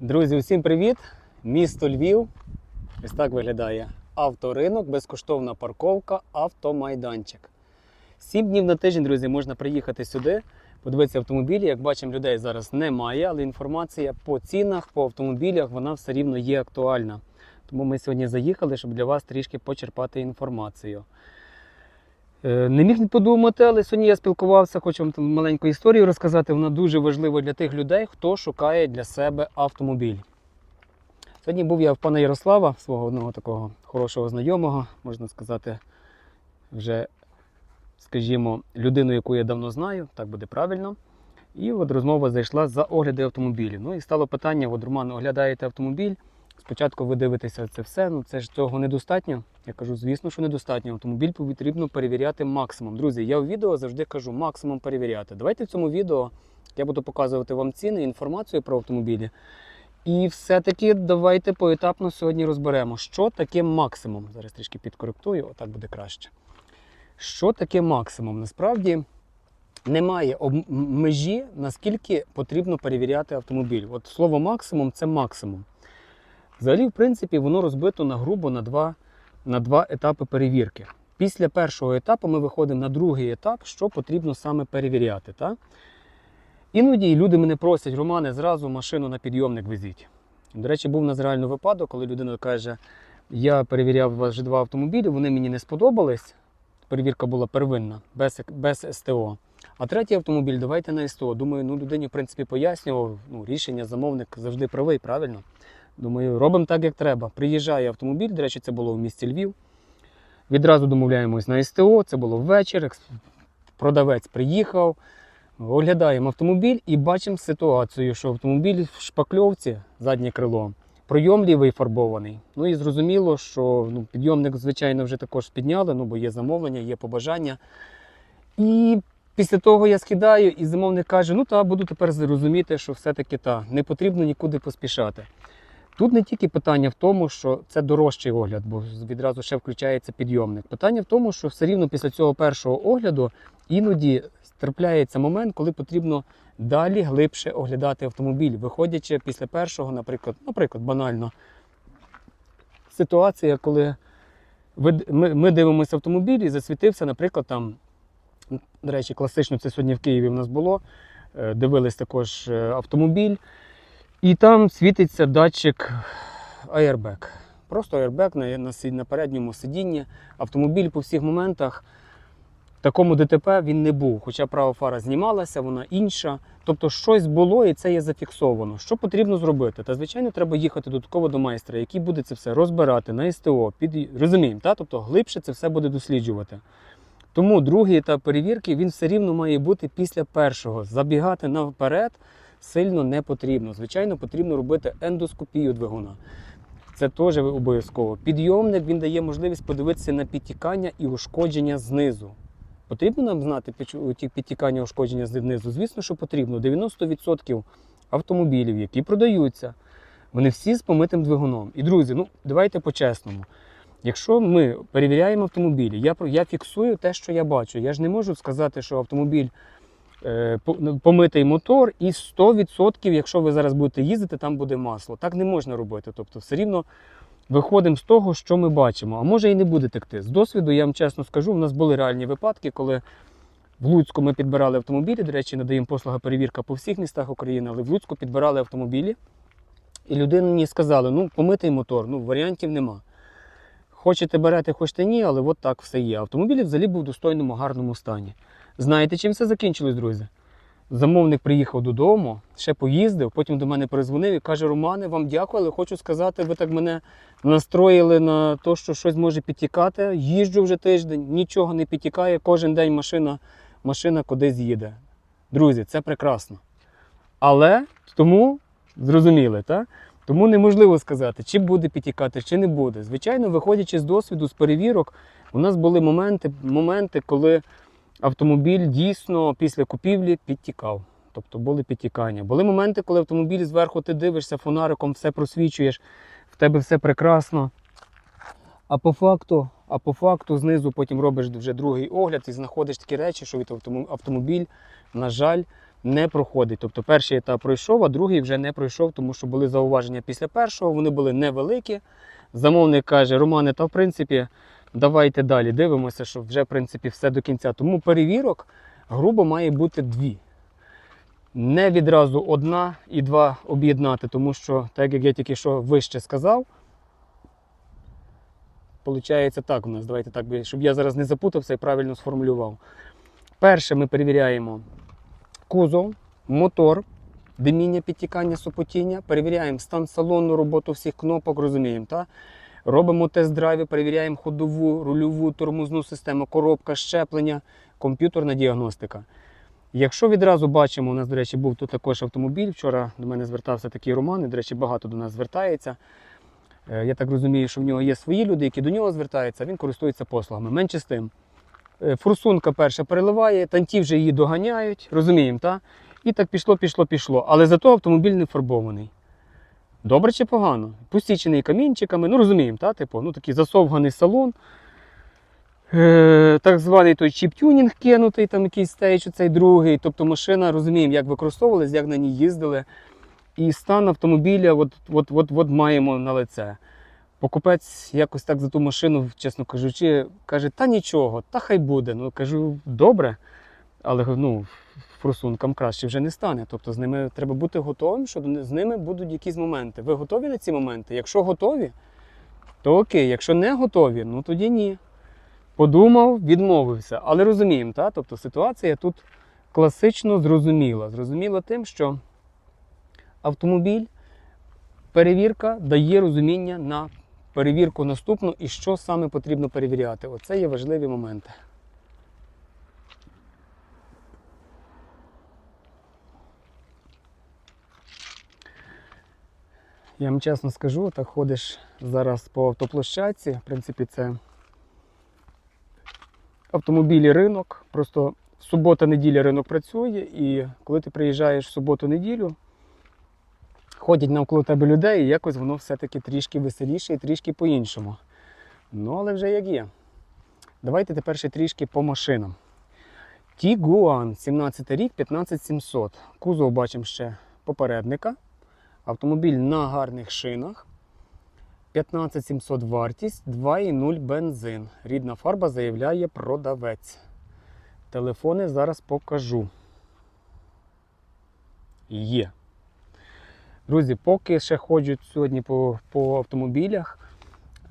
Друзі, усім привіт! Місто Львів. Ось так виглядає авторинок, безкоштовна парковка, автомайданчик. Сім днів на тиждень, друзі, можна приїхати сюди, подивитися автомобілі. Як бачимо, людей зараз немає, але інформація по цінах, по автомобілях, вона все рівно є актуальна. Тому ми сьогодні заїхали, щоб для вас трішки почерпати інформацію. Е, Не міг подумати, але сьогодні я спілкувався, хочу вам там маленьку історію розказати. Вона дуже важлива для тих людей, хто шукає для себе автомобіль. Сьогодні був я в пана Ярослава, свого одного такого хорошого знайомого, можна сказати, вже, скажімо, людину, яку я давно знаю, так буде правильно. І от розмова зайшла за огляди автомобілів. Ну і стало питання: от, Роман, оглядаєте автомобіль. Спочатку ви дивитеся це все, ну це ж цього недостатньо. Я кажу, звісно, що недостатньо. Автомобіль потрібно перевіряти максимум. Друзі, я в відео завжди кажу максимум перевіряти. Давайте в цьому відео я буду показувати вам ціни, інформацію про автомобілі. І все-таки давайте поетапно сьогодні розберемо, що таке максимум. Зараз трішки підкоректую, отак буде краще. Що таке максимум? Насправді немає межі, наскільки потрібно перевіряти автомобіль. От слово максимум це максимум. Взагалі, в принципі, воно розбито на грубо на два, на два етапи перевірки. Після першого етапу ми виходимо на другий етап, що потрібно саме перевіряти. Так? Іноді люди мене просять, Романе, зразу машину на підйомник везіть. До речі, був у нас реально випадок, коли людина каже, я перевіряв вже два автомобілі, вони мені не сподобались. Перевірка була первинна, без, без СТО. А третій автомобіль давайте на СТО. Думаю, ну людині, в принципі, пояснював, ну, рішення замовник завжди правий, правильно? Думаю, робимо так, як треба. Приїжджає автомобіль, до речі, це було в місті Львів. Відразу домовляємось на СТО, це було ввечері. Продавець приїхав, оглядаємо автомобіль і бачимо ситуацію, що автомобіль в шпакльовці, заднє крило, пройом лівий фарбований. Ну і зрозуміло, що ну, підйомник, звичайно, вже також підняли, ну бо є замовлення, є побажання. І після того я скидаю, і замовник каже: ну та буду тепер зрозуміти, що все-таки та не потрібно нікуди поспішати. Тут не тільки питання в тому, що це дорожчий огляд, бо відразу ще включається підйомник. Питання в тому, що все рівно після цього першого огляду іноді трапляється момент, коли потрібно далі глибше оглядати автомобіль, виходячи після першого, наприклад, наприклад, банально ситуація, коли ми, дивимося автомобіль і засвітився, наприклад, там, до речі, класично це сьогодні в Києві в нас було. е, Дивились також е, автомобіль. І там світиться датчик airbag. Просто на, на передньому сидінні. Автомобіль по всіх моментах в такому ДТП він не був. Хоча права фара знімалася, вона інша. Тобто щось було і це є зафіксовано. Що потрібно зробити? Та звичайно, треба їхати додатково до майстра, який буде це все розбирати на СТО. Під... Розуміємо, та? тобто глибше це все буде досліджувати. Тому другий етап перевірки він все рівно має бути після першого. Забігати наперед сильно не потрібно. Звичайно, потрібно робити ендоскопію двигуна. Це теж обов'язково. Підйомник він дає можливість подивитися на підтікання і ушкодження знизу. Потрібно нам знати підтікання ушкодження знизу? Звісно, що потрібно. 90% автомобілів, які продаються, вони всі з помитим двигуном. І друзі, ну давайте по-чесному. Якщо ми перевіряємо автомобілі, я, я фіксую те, що я бачу. Я ж не можу сказати, що автомобіль помитий мотор, і 100%, якщо ви зараз будете їздити, там буде масло. Так не можна робити. Тобто, все рівно виходимо з того, що ми бачимо. А може і не буде текти. З досвіду, я вам чесно скажу, в нас були реальні випадки, коли в Луцьку ми підбирали автомобілі. До речі, надаємо послуга перевірка по всіх містах України, але в Луцьку підбирали автомобілі. І людині сказали, ну, помитий мотор, ну, варіантів нема. Хочете берете, хочете ні, але от так все є. Автомобіль взагалі був в достойному, гарному стані. Знаєте, чим все закінчилось, друзі? Замовник приїхав додому, ще поїздив, потім до мене перезвонив і каже: Романе, вам дякую, але хочу сказати, ви так мене настроїли на те, що щось може підтікати. Їжджу вже тиждень, нічого не підтікає, кожен день машина, машина кудись їде. Друзі, це прекрасно. Але тому зрозуміли, так? Тому неможливо сказати, чи буде підтікати, чи не буде. Звичайно, виходячи з досвіду, з перевірок, у нас були моменти, моменти коли автомобіль дійсно після купівлі підтікав. Тобто були підтікання. Були моменти, коли автомобіль зверху ти дивишся фонариком, все просвічуєш, в тебе все прекрасно. А по факту, а по факту знизу потім робиш вже другий огляд і знаходиш такі речі, що від автомобіль, на жаль, не проходить. Тобто перший етап пройшов, а другий вже не пройшов, тому що були зауваження після першого, вони були невеликі. Замовник каже: Романе, та в принципі, давайте далі. Дивимося, що вже в принципі все до кінця. Тому перевірок грубо має бути дві. Не відразу одна і два об'єднати, тому що, так як я тільки що вище сказав, Получається так у нас. Давайте так, щоб я зараз не запутався і правильно сформулював. Перше, ми перевіряємо кузов, мотор, диміння, підтікання, супотіння, перевіряємо стан салону, роботу всіх кнопок, розуміємо. Та? Робимо тест-драйви, перевіряємо ходову, рульову, тормозну систему, коробка, щеплення, комп'ютерна діагностика. Якщо відразу бачимо, у нас, до речі, був тут також автомобіль. Вчора до мене звертався такий Роман, і, до речі, багато до нас звертається. Е, Я так розумію, що в нього є свої люди, які до нього звертаються, він користується послугами. Менше з тим. Е, Форсунка перша переливає, танті вже її доганяють, розуміємо, так? І так пішло, пішло, пішло. Але зато автомобіль не фарбований. Добре чи погано? Посічений камінчиками, ну розуміємо, та? Типу, ну такий засовганий салон. Е, так званий той чіп-тюнінг кинутий, там якийсь стейдж, цей другий. Тобто машина, розуміємо, як використовувалась, як на ній їздили. І стан автомобіля от, от, от, от маємо на лице. Покупець якось так за ту машину, чесно кажучи, каже, та нічого, та хай буде. Ну кажу, добре, але ну, форсункам краще вже не стане. Тобто з ними треба бути готовим, що з ними будуть якісь моменти. Ви готові на ці моменти? Якщо готові, то окей. Якщо не готові, ну тоді ні. Подумав, відмовився. Але розуміємо, та? тобто ситуація тут класично зрозуміла. Зрозуміла тим, що автомобіль, перевірка дає розуміння на перевірку наступну і що саме потрібно перевіряти. Оце є важливі моменти. Я вам чесно скажу, так ходиш зараз по автоплощадці. В принципі, це автомобілі ринок. Просто субота-неділя ринок працює, і коли ти приїжджаєш в суботу-неділю, ходять навколо тебе людей, і якось воно все-таки трішки веселіше і трішки по-іншому. Ну, але вже як є. Давайте тепер ще трішки по машинам. Тігуан, 17 рік, 15700. Кузов бачимо ще попередника. Автомобіль на гарних шинах. 15700 вартість, 2,0 бензин. Рідна фарба заявляє продавець. Телефони зараз покажу. Є. Друзі, поки ще ходжу сьогодні по, по автомобілях,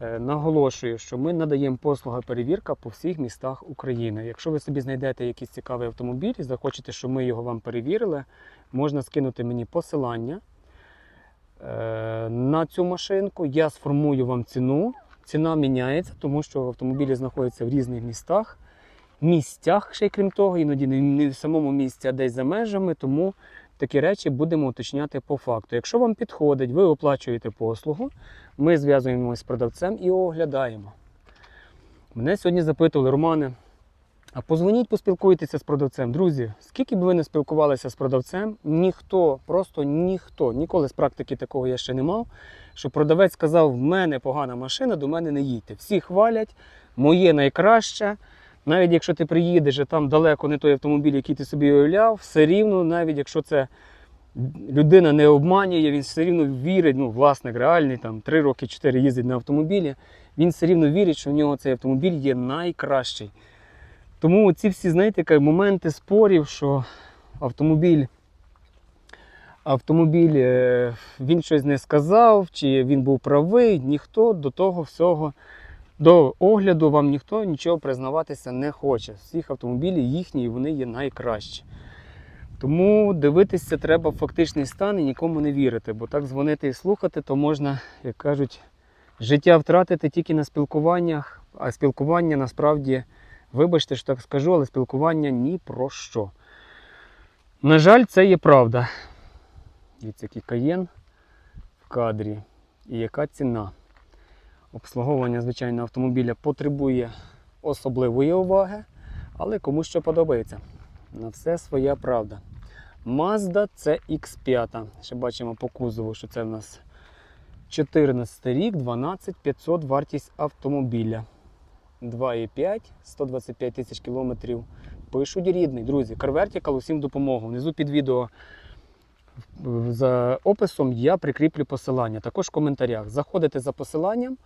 е, наголошую, що ми надаємо послуга перевірка по всіх містах України. Якщо ви собі знайдете якийсь цікавий автомобіль і захочете, щоб ми його вам перевірили, можна скинути мені посилання на цю машинку. Я сформую вам ціну. Ціна міняється, тому що автомобілі знаходяться в різних містах, місцях, ще й крім того, іноді не в самому місці, а десь за межами. Тому такі речі будемо уточняти по факту. Якщо вам підходить, ви оплачуєте послугу, ми зв'язуємося з продавцем і оглядаємо. Мене сьогодні запитували, Романе, а позвоніть, поспілкуйтеся з продавцем. Друзі, скільки б ви не спілкувалися з продавцем, ніхто, просто ніхто, ніколи з практики такого я ще не мав, що продавець сказав, в мене погана машина, до мене не їдьте. Всі хвалять, моє найкраще. Навіть якщо ти приїдеш, а там далеко не той автомобіль, який ти собі уявляв, все рівно, навіть якщо це людина не обманює, він все рівно вірить, ну, власник реальний, там 3 роки 4 їздить на автомобілі, він все рівно вірить, що в нього цей автомобіль є найкращий. Тому ці всі, знаєте, моменти спорів, що автомобіль, автомобіль е, він щось не сказав, чи він був правий, ніхто до того всього, до огляду вам ніхто нічого признаватися не хоче. Всіх автомобілів їхні, і вони є найкращі. Тому дивитися треба фактичний стан і нікому не вірити, бо так дзвонити і слухати, то можна, як кажуть, життя втратити тільки на спілкуваннях, а спілкування насправді, вибачте, що так скажу, але спілкування ні про що. На жаль, це є правда. Дивіться, який каєн в кадрі і яка ціна. Обслуговування, звичайно, автомобіля потребує особливої уваги, але кому що подобається. На все своя правда. Mazda CX5. Ще бачимо по кузову, що це в нас 14 рік, 12500 вартість автомобіля. 2,5, 125 тисяч кілометрів Пишуть рідний, друзі. CarVertical усім допомогу. Внизу під відео за описом я прикріплю посилання. Також в коментарях. Заходите за посиланням.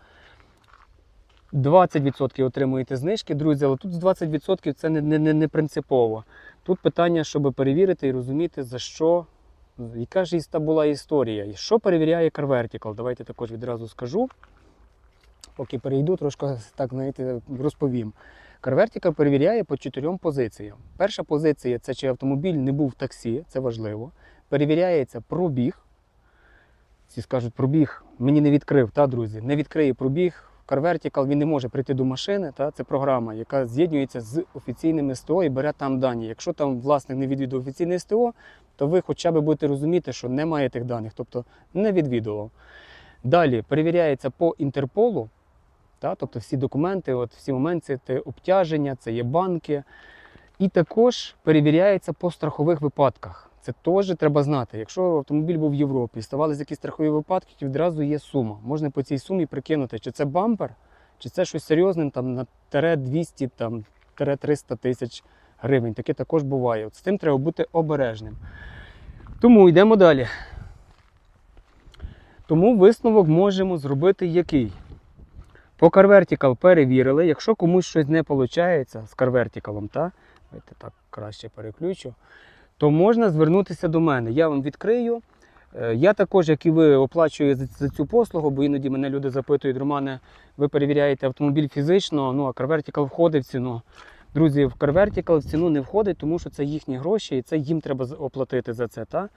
20% отримуєте знижки, друзі, але тут з 20% це не, не, не, принципово. Тут питання, щоб перевірити і розуміти, за що, яка ж була історія. Що перевіряє CarVertical? Давайте також відразу скажу. Поки перейду, трошки так знаєте, розповім. CarVertical перевіряє по чотирьом позиціям. Перша позиція це чи автомобіль не був в таксі, це важливо. Перевіряється пробіг. Всі скажуть, пробіг мені не відкрив, та, друзі, не відкриє пробіг. CarVertical він не може прийти до машини. Та, це програма, яка з'єднується з офіційним СТО і бере там дані. Якщо там власник не відвідував офіційне СТО, то ви хоча б будете розуміти, що немає тих даних, тобто не відвідував. Далі перевіряється по Інтерполу, та, тобто всі документи, от всі моменти, це обтяження, це є банки. І також перевіряється по страхових випадках. Це теж треба знати. Якщо автомобіль був в Європі, ставалися якісь страхові випадки, то відразу є сума. Можна по цій сумі прикинути, чи це бампер, чи це щось серйозне там на тере 200, там, тере 300 тисяч гривень. Таке також буває. От з тим треба бути обережним. Тому йдемо далі. Тому висновок можемо зробити який? По CarVertical перевірили. Якщо комусь щось не виходить з CarVertical, та, давайте так краще переключу, то можна звернутися до мене. Я вам відкрию. Е, Я також, як і ви, оплачую за, цю послугу, бо іноді мене люди запитують, Романе, ви перевіряєте автомобіль фізично, ну а CarVertical входить в ціну. Друзі, в CarVertical в ціну не входить, тому що це їхні гроші і це їм треба оплатити за це. Та?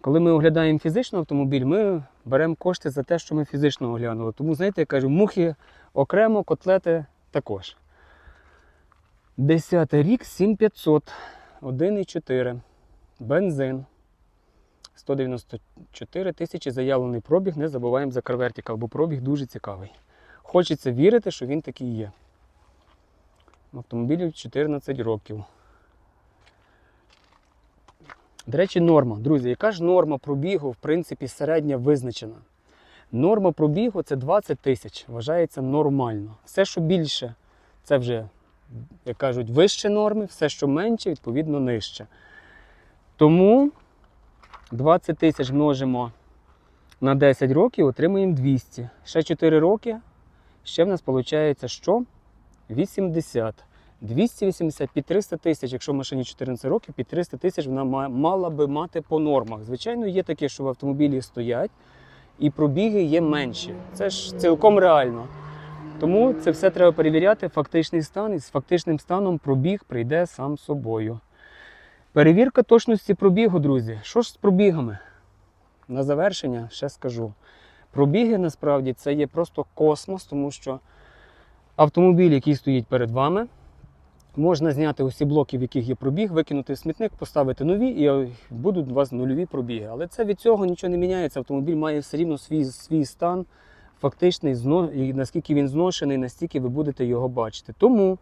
Коли ми оглядаємо фізично автомобіль, ми беремо кошти за те, що ми фізично оглянули. Тому, знаєте, я кажу, мухи окремо, котлети також. Десятий рік 7500, 1,4. Бензин. 194 тисячі заявлений пробіг. Не забуваємо за CarVertical, бо пробіг дуже цікавий. Хочеться вірити, що він такий є. Автомобілю 14 років. До речі, норма. Друзі, яка ж норма пробігу, в принципі, середня визначена? Норма пробігу це 20 тисяч. Вважається нормально. Все, що більше, це вже, як кажуть, вище норми, все, що менше, відповідно, нижче. Тому 20 тисяч множимо на 10 років, отримуємо 200. Ще 4 роки. Ще в нас виходить що? 80. 280 під 300 тисяч, якщо машині 14 років, під 300 тисяч вона мала би мати по нормах. Звичайно, є таке, що в автомобілі стоять, і пробіги є менші. Це ж цілком реально. Тому це все треба перевіряти, фактичний стан, і з фактичним станом пробіг прийде сам собою. Перевірка точності пробігу, друзі. Що ж з пробігами? На завершення ще скажу. Пробіги насправді це є просто космос, тому що автомобіль, який стоїть перед вами, можна зняти усі блоки, в яких є пробіг, викинути в смітник, поставити нові, і е, будуть у вас нульові пробіги. Але це від цього нічого не міняється. Автомобіль має все рівно свій, свій стан, фактичний, і наскільки він зношений, настільки ви будете його бачити. Тому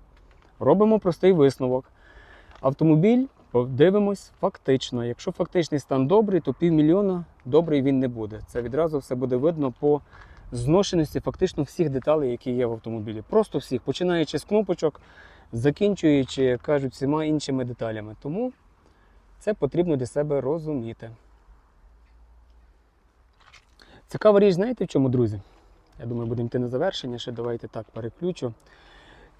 робимо простий висновок. Автомобіль подивимось фактично. Якщо фактичний стан добрий, то півмільйона добрий він не буде. Це відразу все буде видно по зношеності фактично всіх деталей, які є в автомобілі. Просто всіх, починаючи з кнопочок, закінчуючи, як кажуть, всіма іншими деталями. Тому це потрібно для себе розуміти. Цікава річ, знаєте в чому, друзі? Я думаю, будемо йти на завершення, ще давайте так переключу.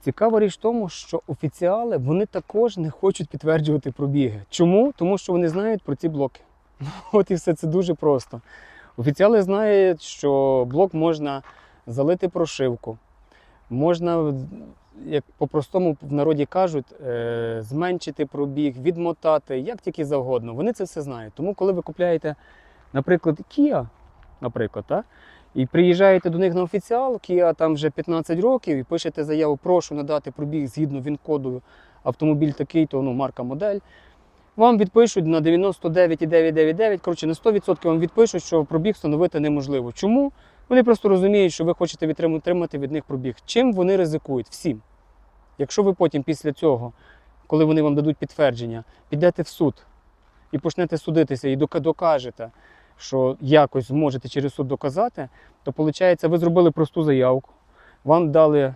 Цікава річ в тому, що офіціали вони також не хочуть підтверджувати пробіги. Чому? Тому що вони знають про ці блоки. От і все це дуже просто. Офіціали знають, що блок можна залити прошивку, можна, як по-простому в народі кажуть, е, зменшити пробіг, відмотати, як тільки завгодно. Вони це все знають. Тому, коли ви купляєте, наприклад, Kia, наприклад, так? І приїжджаєте до них на офіціал, Kia там вже 15 років, і пишете заяву, прошу надати пробіг згідно він-коду автомобіль такий, то ну, марка модель. Вам відпишуть на 99,999, коротше, на 100% вам відпишуть, що пробіг встановити неможливо. Чому? Вони просто розуміють, що ви хочете отримати від них пробіг. Чим вони ризикують? Всім. Якщо ви потім після цього, коли вони вам дадуть підтвердження, підете в суд і почнете судитися, і докажете, що якось зможете через суд доказати, то виходить, ви зробили просту заявку, вам дали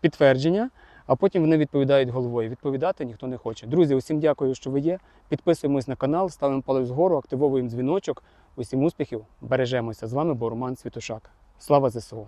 підтвердження. А потім вони відповідають головою. Відповідати ніхто не хоче. Друзі, усім дякую, що ви є. Підписуємось на канал, ставимо палець вгору, активовуємо дзвіночок. Усім успіхів! Бережемося! З вами був Роман Світушак. Слава ЗСУ!